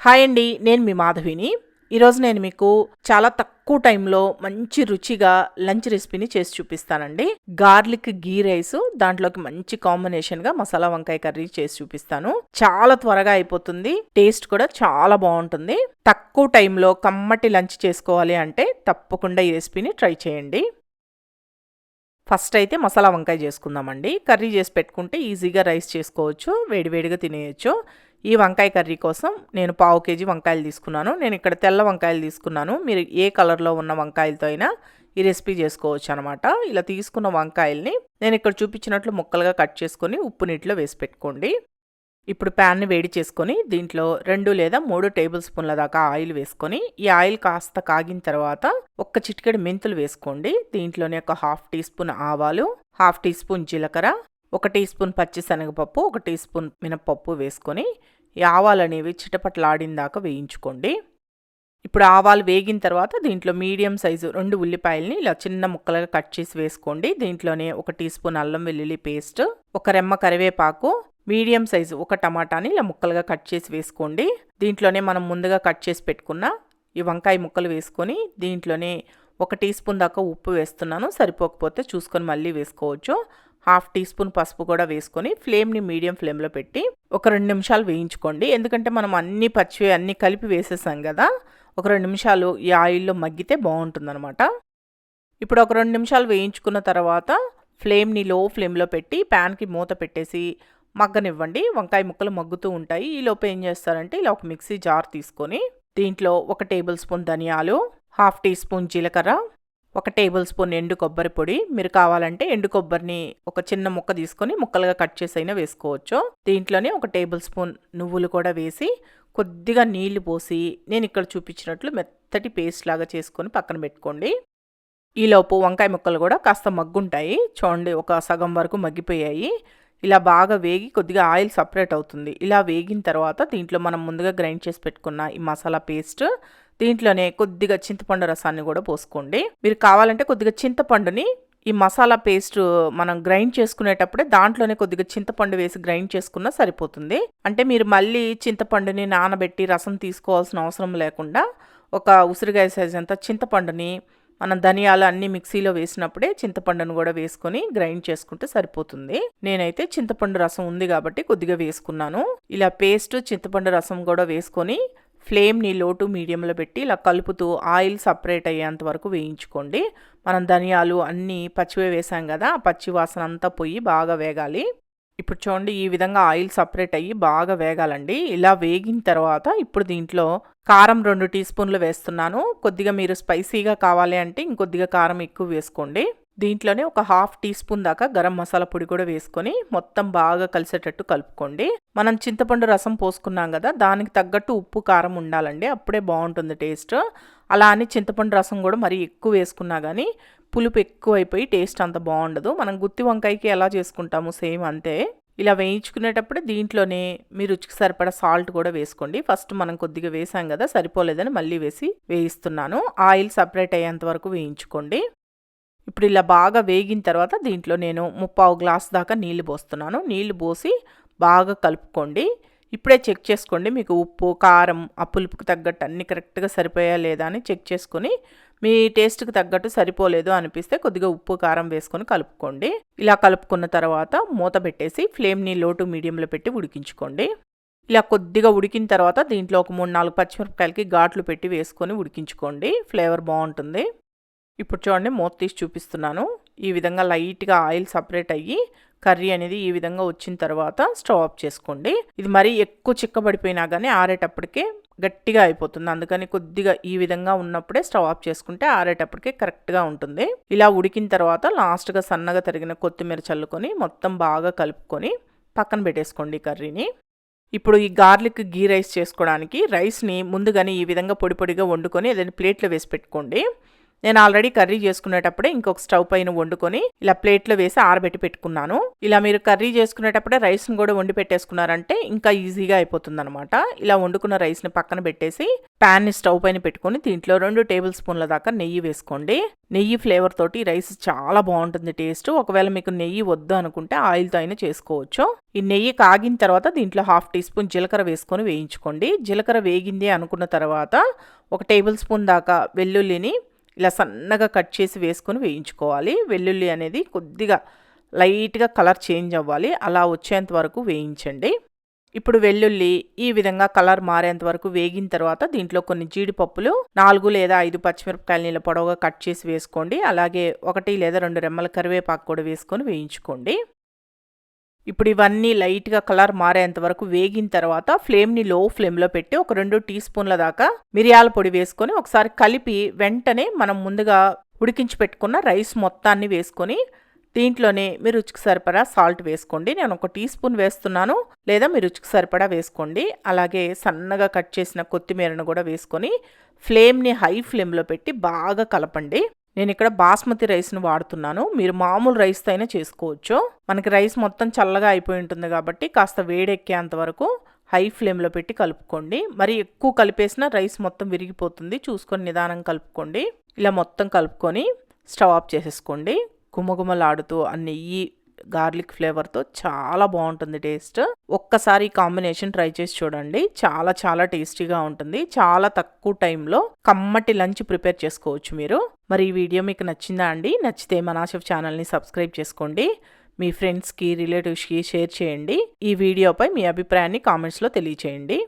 Hi అండి నేను మీ మాధవిని. ఈరోజు నేను మీకు చాలా తక్కువ టైంలో మంచి రుచిగా లంచ్ రెసిపీని చేసి చూపిస్తానండి. గార్లిక్ గీ రైస్ దాంట్లోకి మంచి కాంబినేషన్గా మసాలా వంకాయ కర్రీ చేసి చూపిస్తాను. చాలా త్వరగా అయిపోతుంది టేస్ట్ కూడా చాలా బాగుంటుంది. తక్కువ టైంలో కమ్మటి లంచ్ చేసుకోవాలి అంటే తప్పకుండా ఈ రెసిపీని ట్రై చేయండి. ఫస్ట్ అయితే మసాలా వంకాయ చేసుకుందామండి. కర్రీ చేసి పెట్టుకుంటే ఈజీగా రైస్ చేసుకోవచ్చు వేడివేడిగా తినేయచ్చు. ఈ వంకాయ కర్రీ కోసం నేను పావు కేజీ వంకాయలు తీసుకున్నాను. నేను ఇక్కడ తెల్ల వంకాయలు తీసుకున్నాను. మీరు ఏ కలర్లో ఉన్న వంకాయలతో అయినా ఈ రెసిపీ చేసుకోవచ్చు అనమాట ఇలా తీసుకున్న వంకాయల్ని నేను ఇక్కడ చూపించినట్లు ముక్కలుగా కట్ చేసుకొని ఉప్పు నీటిలో వేసి పెట్టుకోండి. ఇప్పుడు ప్యాన్ని వేడి చేసుకొని దీంట్లో రెండు లేదా మూడు టేబుల్ స్పూన్ల దాకా ఆయిల్ వేసుకొని ఈ ఆయిల్ కాస్త కాగిన తర్వాత ఒక్క చిటికెడు మెంతులు వేసుకోండి. దీంట్లోనే ఒక హాఫ్ టీ స్పూన్ ఆవాలు హాఫ్ టీ స్పూన్ జీలకర్ర ఒక టీ స్పూన్ పచ్చిశనగపప్పు ఒక టీ స్పూన్ మినపప్పు వేసుకొని ఈ ఆవాలు అనేవి చిటపటలాడిందాకా వేయించుకోండి. ఇప్పుడు ఆవాలు వేగిన తర్వాత దీంట్లో మీడియం సైజు రెండు ఉల్లిపాయల్ని ఇలా చిన్న ముక్కలుగా కట్ చేసి వేసుకోండి. దీంట్లోనే ఒక టీ స్పూన్ అల్లం వెల్లుల్లి పేస్ట్ ఒక రెమ్మ కరివేపాకు మీడియం సైజు ఒక టమాటాని ఇలా ముక్కలుగా కట్ చేసి వేసుకోండి. దీంట్లోనే మనం ముందుగా కట్ చేసి పెట్టుకున్న ఈ వంకాయ ముక్కలు వేసుకొని దీంట్లోనే ఒక టీ స్పూన్ దాకా ఉప్పు వేస్తున్నాను. సరిపోకపోతే చూసుకొని మళ్ళీ వేసుకోవచ్చు. హాఫ్ టీ స్పూన్ పసుపు కూడా వేసుకొని ఫ్లేమ్ని మీడియం ఫ్లేమ్లో పెట్టి ఒక రెండు నిమిషాలు వేయించుకోండి. ఎందుకంటే మనం అన్ని పచ్చివి అన్నీ కలిపి వేసేసాం కదా ఒక రెండు నిమిషాలు ఈ ఆయిల్లో మగ్గితే బాగుంటుందన్నమాట. ఇప్పుడు ఒక రెండు నిమిషాలు వేయించుకున్న తర్వాత ఫ్లేమ్ని లో ఫ్లేమ్లో పెట్టి ప్యాన్కి మూత పెట్టేసి మగ్గనివ్వండి. వంకాయ ముక్కలు మగ్గుతూ ఉంటాయి. ఈ ఏం చేస్తారంటే ఇలా ఒక మిక్సీ జార్ తీసుకొని దీంట్లో ఒక టేబుల్ స్పూన్ ధనియాలు హాఫ్ టీ స్పూన్ జీలకర్ర ఒక టేబుల్ స్పూన్ ఎండు కొబ్బరి పొడి. మీరు కావాలంటే ఎండు కొబ్బరిని ఒక చిన్న ముక్క తీసుకొని ముక్కలుగా కట్ చేసి అయినా వేసుకోవచ్చు. దీంట్లోనే ఒక టేబుల్ స్పూన్ నువ్వులు కూడా వేసి కొద్దిగా నీళ్ళు పోసి నేను ఇక్కడ చూపించినట్లు మెత్తటి పేస్ట్ లాగా చేసుకొని పక్కన పెట్టుకోండి. ఈలోపు వంకాయ ముక్కలు కూడా కాస్త మగ్గుంటాయి. చూడండి ఒక సగం వరకు మగ్గిపోయాయి. ఇలా బాగా వేగి కొద్దిగా ఆయిల్ సపరేట్ అవుతుంది. ఇలా వేగిన తర్వాత దీంట్లో మనం ముందుగా గ్రైండ్ చేసి పెట్టుకున్న ఈ మసాలా పేస్ట్ దీంట్లోనే కొద్దిగా చింతపండు రసాన్ని కూడా పోసుకోండి. మీరు కావాలంటే కొద్దిగా చింతపండుని ఈ మసాలా పేస్ట్ మనం గ్రైండ్ చేసుకునేటప్పుడే దాంట్లోనే కొద్దిగా చింతపండు వేసి గ్రైండ్ చేసుకున్నా సరిపోతుంది. అంటే మీరు మళ్ళీ చింతపండుని నానబెట్టి రసం తీసుకోవాల్సిన అవసరం లేకుండా ఒక ఉసిరికాయ సైజ్ అంతా చింతపండుని మనం ధనియాలు అన్ని మిక్సీలో వేసినప్పుడే చింతపండును కూడా వేసుకొని గ్రైండ్ చేసుకుంటే సరిపోతుంది. నేనైతే చింతపండు రసం ఉంది కాబట్టి కొద్దిగా వేసుకున్నాను. ఇలా పేస్ట్ చింతపండు రసం కూడా వేసుకొని ఫ్లేమ్ని లో టు మీడియంలో పెట్టి ఇలా కలుపుతూ ఆయిల్ సపరేట్ అయ్యేంత వరకు వేయించుకోండి. మనం ధనియాలు అన్నీ పచ్చివే వేసాం కదా ఆ పచ్చి వాసన అంతా పోయి బాగా వేగాలి. ఇప్పుడు చూడండి ఈ విధంగా ఆయిల్ సపరేట్ అయ్యి బాగా వేగాలండి. ఇలా వేగిన తర్వాత ఇప్పుడు దీంట్లో కారం రెండు టీ స్పూన్లు వేస్తున్నాను. కొద్దిగా మీరు స్పైసీగా కావాలి అంటే ఇంకొద్దిగా కారం ఎక్కువ వేసుకోండి. దీంట్లోనే ఒక హాఫ్ టీ స్పూన్ దాకా గరం మసాలా పొడి కూడా వేసుకొని మొత్తం బాగా కలిసేటట్టు కలుపుకోండి. మనం చింతపండు రసం పోసుకున్నాం కదా దానికి తగ్గట్టు ఉప్పు కారం ఉండాలండి. అప్పుడే బాగుంటుంది టేస్ట్. అలా అని చింతపండు రసం కూడా మరీ ఎక్కువ వేసుకున్నా కానీ పులుపు ఎక్కువ అయిపోయి టేస్ట్ అంత బాగుండదు. మనం గుత్తి వంకాయకి ఎలా చేసుకుంటాము సేమ్ అంతే. ఇలా వేయించుకునేటప్పుడు దీంట్లోనే మీ రుచికి సరిపడా సాల్ట్ కూడా వేసుకోండి. ఫస్ట్ మనం కొద్దిగా వేసాం కదా సరిపోలేదని మళ్ళీ వేసి వేయిస్తున్నాను. ఆయిల్ సపరేట్ అయ్యేంత వరకు వేయించుకోండి. ఇప్పుడు ఇలా బాగా వేగిన తర్వాత దీంట్లో నేను ముప్పావు గ్లాస్ దాకా నీళ్ళు పోస్తున్నాను. నీళ్ళు పోసి బాగా కలుపుకోండి. ఇప్పుడే చెక్ చేసుకోండి. మీకు ఉప్పు కారం ఆ పులుపుకి తగ్గట్టు అన్ని కరెక్ట్గా సరిపోయా లేదా అని చెక్ చేసుకొని మీ టేస్ట్కి తగ్గట్టు సరిపోలేదు అనిపిస్తే కొద్దిగా ఉప్పు కారం వేసుకొని కలుపుకోండి. ఇలా కలుపుకున్న తర్వాత మూత పెట్టేసి ఫ్లేమ్ని లోటు మీడియంలో పెట్టి ఉడికించుకోండి. ఇలా కొద్దిగా ఉడికిన తర్వాత దీంట్లో ఒక మూడు నాలుగు పచ్చిమిరపకాయలకి ఘాట్లు పెట్టి వేసుకొని ఉడికించుకోండి. ఫ్లేవర్ బాగుంటుంది. ఇప్పుడు చూడండి మూత తీసి చూపిస్తున్నాను. ఈ విధంగా లైట్గా ఆయిల్ సపరేట్ అయ్యి కర్రీ అనేది ఈ విధంగా వచ్చిన తర్వాత స్టవ్ ఆఫ్ చేసుకోండి. ఇది మరీ ఎక్కువ చిక్కబడిపోయినా కానీ ఆరేటప్పటికే గట్టిగా అయిపోతుంది. అందుకని కొద్దిగా ఈ విధంగా ఉన్నప్పుడే స్టవ్ ఆఫ్ చేసుకుంటే ఆరేటప్పటికే కరెక్ట్గా ఉంటుంది. ఇలా ఉడికిన తర్వాత లాస్ట్గా సన్నగా తరిగిన కొత్తిమీర చల్లుకొని మొత్తం బాగా కలుపుకొని పక్కన పెట్టేసుకోండి కర్రీని. ఇప్పుడు ఈ గార్లిక్ గీ రైస్ చేసుకోవడానికి రైస్ని ముందుగానే ఈ విధంగా పొడి పొడిగా వండుకొని ఏదైనా ప్లేట్లో వేసి పెట్టుకోండి. నేను ఆల్రెడీ కర్రీ చేసుకునేటప్పుడే ఇంకొక స్టవ్ పైన వండుకొని ఇలా ప్లేట్లో వేసి ఆరబెట్టి పెట్టుకున్నాను. ఇలా మీరు కర్రీ చేసుకునేటప్పుడే రైస్ని కూడా వండి పెట్టేసుకున్నారంటే ఇంకా ఈజీగా అయిపోతుంది అనమాట ఇలా వండుకున్న రైస్ని పక్కన పెట్టేసి ప్యాన్ని స్టవ్ పైన పెట్టుకొని దీంట్లో రెండు టేబుల్ స్పూన్ల దాకా నెయ్యి వేసుకోండి. నెయ్యి ఫ్లేవర్ తోటి రైస్ చాలా బాగుంటుంది టేస్ట్. ఒకవేళ మీకు నెయ్యి వద్దు అనుకుంటే ఆయిల్తో అయినా చేసుకోవచ్చు. ఈ నెయ్యి కాగిన తర్వాత దీంట్లో హాఫ్ టీ స్పూన్ జీలకర్ర వేసుకొని వేయించుకోండి. జీలకర్ర వేగింది అనుకున్న తర్వాత ఒక టేబుల్ స్పూన్ దాకా వెల్లుల్లిని ఇలా సన్నగా కట్ చేసి వేసుకొని వేయించుకోవాలి. వెల్లుల్లి అనేది కొద్దిగా లైట్గా కలర్ చేంజ్ అవ్వాలి. అలా వచ్చేంత వరకు వేయించండి. ఇప్పుడు వెల్లుల్లి ఈ విధంగా కలర్ మారేంత వరకు వేగిన తర్వాత దీంట్లో కొన్ని జీడిపప్పులు నాలుగు లేదా ఐదు పచ్చిమిరపకాయలు నీళ్ళ పొడవుగా కట్ చేసి వేసుకోండి. అలాగే ఒకటి లేదా రెండు రెమ్మల కరివేపాకు కూడా వేసుకొని వేయించుకోండి. ఇప్పుడు ఇవన్నీ లైట్గా కలర్ మారేంత వరకు వేగిన తర్వాత ఫ్లేమ్ని లో ఫ్లేమ్లో పెట్టి ఒక రెండు టీ స్పూన్ల దాకా మిరియాల పొడి వేసుకొని ఒకసారి కలిపి వెంటనే మనం ముందుగా ఉడికించి పెట్టుకున్న రైస్ మొత్తాన్ని వేసుకొని దీంట్లోనే మీ రుచికి సరిపడా సాల్ట్ వేసుకోండి. నేను ఒక టీ స్పూన్ వేస్తున్నాను. లేదా మీ రుచికి సరిపడా వేసుకోండి. అలాగే సన్నగా కట్ చేసిన కొత్తిమీరను కూడా వేసుకొని ఫ్లేమ్ని హై ఫ్లేమ్లో పెట్టి బాగా కలపండి. నేను ఇక్కడ బాస్మతి రైస్ను వాడుతున్నాను. మీరు మామూలు రైస్తో అయినా చేసుకోవచ్చు. మనకి రైస్ మొత్తం చల్లగా అయిపోయి ఉంటుంది కాబట్టి కాస్త వేడెక్కేంత వరకు హై ఫ్లేమ్లో పెట్టి కలుపుకోండి. మరి ఎక్కువ కలిపేసిన రైస్ మొత్తం విరిగిపోతుంది. చూసుకొని నిదానం కలుపుకోండి. ఇలా మొత్తం కలుపుకొని స్టవ్ ఆఫ్ చేసేసుకోండి. గుమగుమలాడుతూ ఆ నెయ్యి గార్లిక్ ఫ్లేవర్తో చాలా బాగుంటుంది టేస్ట్. ఒక్కసారి ఈ కాంబినేషన్ ట్రై చేసి చూడండి. చాలా చాలా టేస్టీగా ఉంటుంది. చాలా తక్కువ టైంలో కమ్మటి లంచ్ ప్రిపేర్ చేసుకోవచ్చు మీరు. మరి ఈ వీడియో మీకు నచ్చిందా అండి? నచ్చితే మనాషఫ్ ఛానల్ని సబ్స్క్రైబ్ చేసుకోండి. మీ ఫ్రెండ్స్కి రిలేటివ్స్కి షేర్ చేయండి. ఈ వీడియోపై మీ అభిప్రాయాన్ని కామెంట్స్లో తెలియచేయండి.